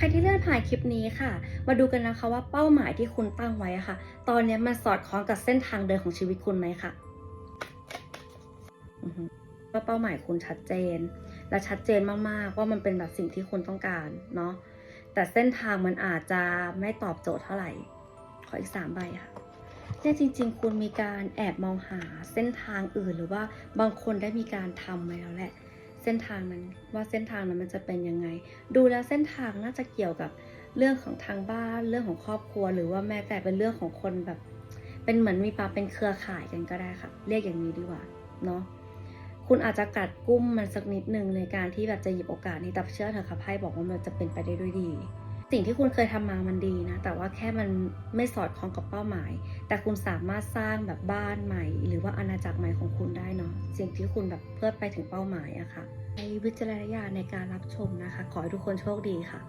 ใครที่เลื่อนผ่านคลิปนี้ค่ะ มาดูกันนะคะว่าเป้าหมายที่คุณตั้งไว้ค่ะ ตอนนี้มันสอดคล้องกับเส้นทางเดินของชีวิตคุณไหมค่ะว่าเป้าหมายคุณชัดเจน และชัดเจนมากๆว่ามันเป็นแบบสิ่งที่คุณต้องการเนาะแต่เส้นทางมันอาจจะไม่ตอบโจทย์เท่าไหร่ ขออีกสามใบค่ะเนี่ยจริง ๆ คุณมีการแอบมองหาเส้นทางอื่นหรือว่าบางคนได้มีการทำไว้แล้วแหละ เส้นทางนั้นว่าเส้นทางนั้นมันจะเป็นยังไง ดูแล้วเส้นทางน่าจะเกี่ยวกับเรื่องของทางบ้านเรื่องของครอบครัว หรือว่าแม้แต่เป็นเรื่องของคนแบบ เป็นเหมือนมีปาเป็นเครือข่ายกันก็ได้ค่ะ เรียกอย่างนี้ดีกว่าเนาะคุณอาจจะกัดกุ้มมันสักนิดหนึ่งในการที่แบบจะหยิบโอกาสนี้แต่เชื่อเถอะค่ะไพ่บอกว่ามันจะเป็นไปได้ด้วยดี สิ่งที่คุณเคยทำมามันดีนะ แต่ว่าแค่มันไม่สอดคล้องกับเป้าหมาย แต่คุณสามารถสร้างแบบบ้านใหม่ หรือว่าอาณาจักรใหม่ของคุณได้เนาะสิ่งที่คุณแบบเพื่อไปถึงเป้าหมายอะค่ะใช้วิจารณญาณในการรับชมนะคะ ขอให้ทุกคนโชคดีค่ะ